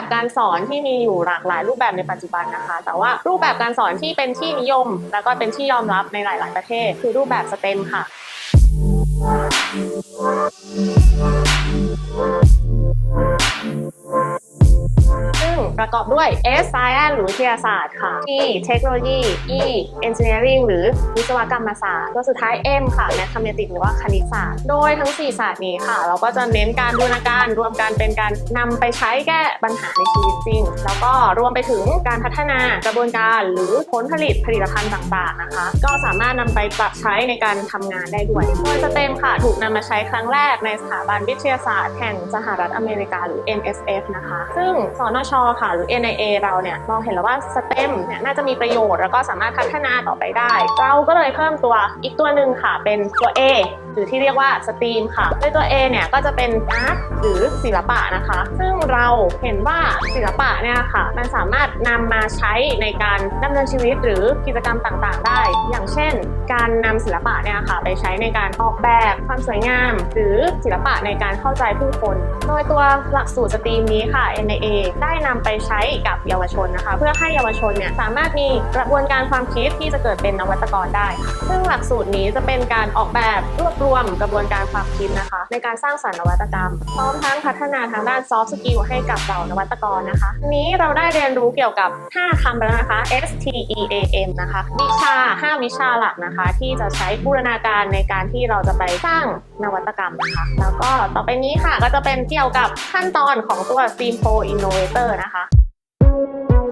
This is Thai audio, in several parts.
แบบการสอนที่มีอยู่หลากหลายรูปแบบในปัจจุบันนะคะ แต่ว่ารูปแบบการสอนที่เป็นที่นิยม แล้วก็เป็นที่ยอมรับในหลาย ๆ ประเทศ คือรูปแบบสเต็มค่ะ ซึ่งประกอบด้วย S Science หรือวิทยาศาสตร์ค่ะ T เทคโนโลยี E Engineering หรือวิศวกรรมศาสตร์ตัวสุดท้าย M ค่ะ Mathematics หรือว่าคณิตศาสตร์ โดยทั้ง 4 ศาสตร์นี้ค่ะ เราก็จะเน้นการบูรณาการรวมกันเป็นการนำไปใช้แก้ปัญหาในชีวิตจริง แล้วก็รวมไปถึงการพัฒนากระบวนการหรือผลผลิตผลิตภัณฑ์ต่างๆนะคะ ก็สามารถนำไปปรับใช้ในการทำงานได้ด้วยโดยสเต็มค่ะ ถูกนำมาใช้ครั้งแรกในสถาบันวิทยาศาสตร์แห่งสหรัฐอเมริกาหรือ NSF นะคะ ซึ่งสนชชค่ะ หรือ NIA เราเนี่ยมองเห็นแล้วว่าสเต็มเนี่ยน่าจะมีประโยชน์แล้วก็สามารถพัฒนาต่อไปได้ เราก็เลยเพิ่มตัวอีกตัวหนึ่งค่ะ เป็นตัว A หรือที่เรียกว่าสตรีมค่ะ โดยตัว A เนี่ยก็จะเป็นอาร์ตหรือศิลปะนะคะ ซึ่งเราเห็นว่าศิลปะเนี่ยค่ะ มันสามารถนำมาใช้ในการดำเนินชีวิตหรือกิจกรรมต่างๆ ได้ อย่างเช่น การนำศิลปะเนี่ยค่ะ ไปใช้ในการออกแบบความสวยงาม หรือศิลปะในการเข้าใจผู้คน โดยตัวหลักสูตรสตรีมนี้ค่ะ NIA ได้นำไปใช้กับเยาวชนนะคะ เพื่อให้เยาวชนเนี่ยสามารถมีกระบวนการความคิดที่จะเกิดเป็นนวัตกรได้ ซึ่งหลักสูตรนี้จะเป็นการออกแบบรวบรวมกระบวนการความคิดนะคะ ในการสร้างสรรค์นวัตกรรม พร้อมทั้งพัฒนาทางด้าน soft skill ให้กับเรานวัตกรนะคะอันนี้เราได้เรียนรู้เกี่ยวกับ 5 คำแล้วนะคะ S T E A M นะคะวิชา 5 วิชาหลักนะคะ ที่จะใช้บูรณาการในการที่เราจะไปสร้างนวัตกรรมนะคะ แล้วก็ต่อไปนี้ค่ะก็จะเป็นเกี่ยวกับขั้นตอนของตัว s t e a m p o Innovator นะคะ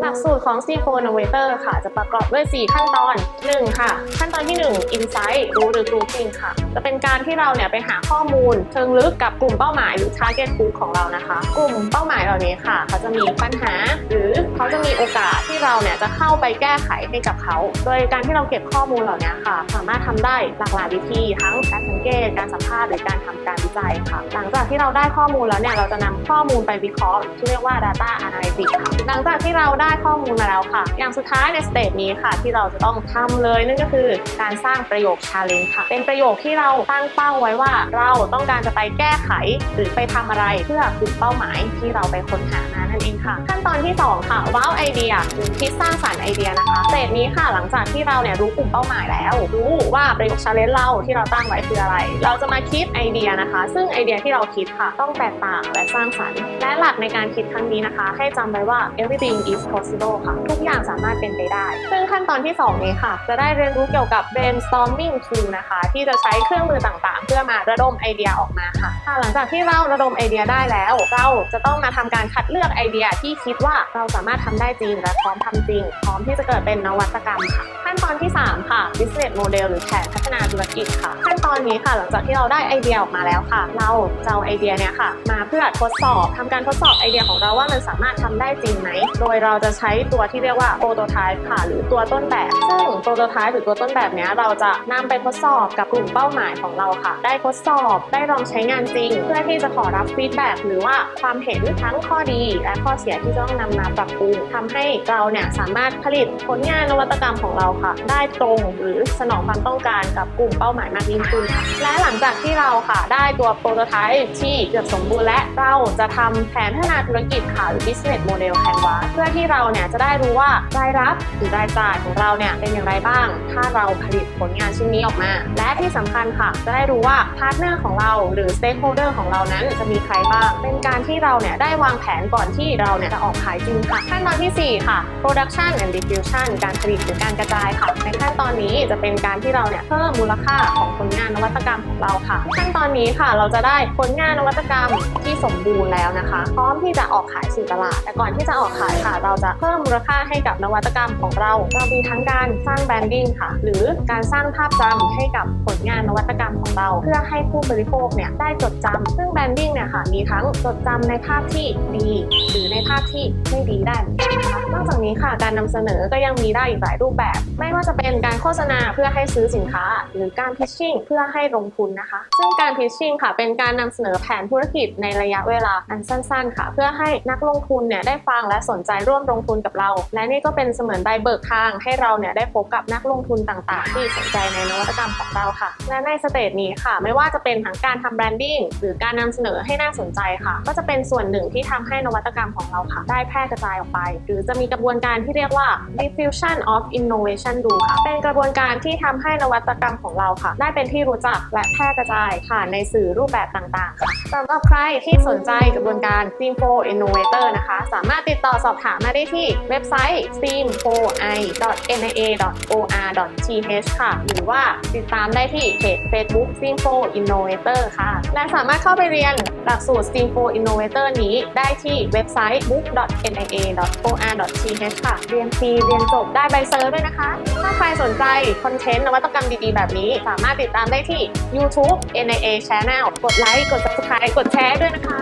ลักสูตรของ c 4 Innovator ค่ะ จะประกอบด้วย 4 ขั้นตอน 1 ค่ะ ขั้นตอนที่ 1 Insight รู้หรือรู้จริงค่ะ จะเป็นการที่เราเนี่ยไปหาข้อมูล เชิงลึกกับกลุ่มเป้าหมายหรือ Target Group ของเรานะคะ กลุ่มเป้าหมายเหล่านี้ค่ะ เขาจะมีปัญหา หรือเขาจะมีโอกาสที่เราเนี่ยจะเข้าไปแก้ไขให้กับเขา โดยการที่เราเก็บข้อมูลเหล่านี้ค่ะ สามารถทำได้หลากหลายวิธี ทั้งการสังเกต การสัมภาษณ์หรือการทำการวิจัยค่ะ หลังจากที่เราได้ข้อมูลแล้วเนี่ยเราจะนำข้อมูลไปวิเคราะห์ที่เรียกว่า data analytics ค่ะหลังจากที่เราได้ข้อมูลมาแล้วค่ะ อย่างสุดท้ายในสเตจนี้ค่ะ ที่เราจะต้องทำเลยนั่นก็คือการสร้างประโยคชาเลนจ์ค่ะ เป็นประโยคที่เราตั้งเป้าไว้ว่า เราต้องการจะไปแก้ไขหรือไปทำอะไรเพื่อกลุ่มเป้าหมายที่เราไปค้นหามา นั่นเองค่ะ ขั้นตอนที่ 2 ค่ะว้าวไอเดียหรือคิดสร้างสรรค์ไอเดียนะคะสเตจนี้ค่ะหลังจากที่เราเนี่ยรู้กลุ่มเป้าหมายแล้ว รู้ว่าประโยค challenge เราที่เราตั้งไว้คืออะไร เราจะมาคิดไอเดียนะคะ ซึ่งไอเดียที่เราคิดค่ะ ต้องแตกต่างและสร้างสรรค์และหลักในการคิดครั้งนี้นะคะ ให้จำไว้ว่า everything is possible ค่ะ ทุกอย่างสามารถเป็นไปได้ ซึ่งขั้นตอนที่ 2 นี้ค่ะ จะได้เรียนรู้เกี่ยวกับ brainstorming tool นะคะ ที่จะใช้เครื่องมือต่างๆ มาระดมไอเดียออกมาค่ะหลังจากที่เราระดมไอเดียได้แล้ว เราจะต้องมาทำการคัดเลือกไอเดียที่คิดว่าเราสามารถทำได้จริงและพร้อมทำจริง พร้อมที่จะเกิดเป็นนวัตกรรมค่ะ ขั้นตอนที่ 3 ค่ะ business model หรือแผนพัฒนาธุรกิจค่ะ ขั้นตอนนี้ค่ะ หลังจากที่เราได้ไอเดียออกมาแล้วค่ะ เราจะเอาไอเดียเนี่ยค่ะ มาเพื่อทดสอบทำการทดสอบไอเดียของเราว่ามันสามารถทำได้จริงไหม โดยเราจะใช้ตัวที่เรียกว่า prototype ค่ะ หรือตัวต้นแบบ ซึ่ง prototype หรือตัวต้นแบบเนี้ยเราจะนำไปทดสอบกับกลุ่มเป้าหมายของเราค่ะ ได้ทดสอบ ได้ลองใช้งานจริง เพื่อที่จะขอรับฟีดแบ็กหรือว่าความเห็นทั้งข้อดี และข้อเสียที่จะต้องนำมาปรับปรุงทำให้เราเนี่ยสามารถผลิตผลงานนวัตกรรมของเราค่ะ ได้ตรงหรือสนองความต้องการกับกลุ่มเป้าหมายมากยิ่งขึ้นค่ะและหลังจากที่เราค่ะ ได้ตัวโปรโตไทป์ที่เกือบสมบูรณ์และเราจะทำแผนพัฒนาธุรกิจค่ะหรือ business model canvas เพื่อที่เราเนี่ยจะได้รู้ว่ารายรับหรือรายจ่ายของเราเนี่ยเป็นอย่างไรบ้าง ถ้าเราผลิตผลงานชิ้นนี้ออกมา และที่สำคัญค่ะ จะได้รู้ว่าพาร์ทเนอร์ของเราหรือ stakeholder ของเรานั้นจะมีใครบ้าง เป็นการที่เราเนี่ยได้วางแผนก่อนที่เราเนี่ยจะออกขายจริงค่ะขั้นตอนทีสี่ 4 ค่ะ production and diffusion การผลิตหรือการกระจายค่ะ ในขั้นตอนนี้จะเป็นการที่เราเนี่ยเพิ่มมูลค่าของผลงานนวัตกรรมของเราค่ะ ขั้นตอนนี้ค่ะเราจะได้ผลงานนวัตกรรมที่สมบูรณ์แล้วนะคะ พร้อมที่จะออกขายสู่ตลาด แต่ก่อนที่จะออกขายค่ะ เราจะเพิ่มมูลค่าให้กับนวัตกรรมของเราเรามีทั้งการสร้างแบรนดิ้งค่ะ หรือการสร้างภาพจำให้กับผลงานนวัตกรรมของเราเพื่อให้ผู้บริโภคเนี่ยได้จดจำซึ่งแบรนดิ้งเนี่ยค่ะมีทั้งจดจำในภาพที่ดี หรือในภาพที่ไม่ดีได้นะคะนอกจากนี้ค่ะการนำเสนอก็ยังมีได้อีกหลายรูปแบบ ไม่ว่าจะเป็นการโฆษณาเพื่อให้ซื้อสินค้า หรือการพิชชิ่งเพื่อให้ลงทุนนะคะ ซึ่งการพิชชิ่งค่ะ เป็นการนำเสนอแผนธุรกิจในระยะเวลาอันสั้น ๆ ค่ะ เพื่อให้นักลงทุนเนี่ยได้ฟังและสนใจร่วมลงทุนกับเรา และนี่ก็เป็นเสมือนใบเบิกทางให้เราเนี่ยได้พบกับนักลงทุนต่างๆ ที่สนใจในนวัตกรรมของเราค่ะ และในสเตจนี้ค่ะไม่ว่าจะเป็นทั้งการทำแบรนดิ้งหรือการนำเสนอให้น่าสนใจค่ะ ก็จะเป็นส่วนหนึ่งที่ทำให้นวัตกรรมของเราค่ะ ได้แพร่กระจายออกไป หรือจะมีกระบวนการที่เรียกว่า diffusion of innovation ดูค่ะ เป็นกระบวนการที่ทำให้นวัตกรรมของเราค่ะ ได้เป็นที่รู้จักและแพร่กระจายผ่านในสื่อรูปแบบต่างๆค่ะสำหรับใครที่สนใจกระบวนการ Steam 4 Innovator นะคะ สามารถติดต่อสอบถามมาได้ที่เว็บไซต์ steam4i.nia.or.th ค่ะ หรือว่าติดตามได้ที่เพจ Facebook Steam 4 Innovator ค่ะ และสามารถเข้าไปเรียนหลักสูตร Steam 4 Innovator นี้ได้ที่เว็บไซต์ book.nia.or.th ค่ะ เรียนฟรีเรียนจบได้ใบเซอร์ด้วยนะคะ ถ้าใครสนใจคอนเทนต์นวัตกรรมดีๆ แบบนี้ สามารถติดตามได้ที่ YouTube NIA Channel กดไลค์กด Subscribe กดแชร์ด้วยนะคะ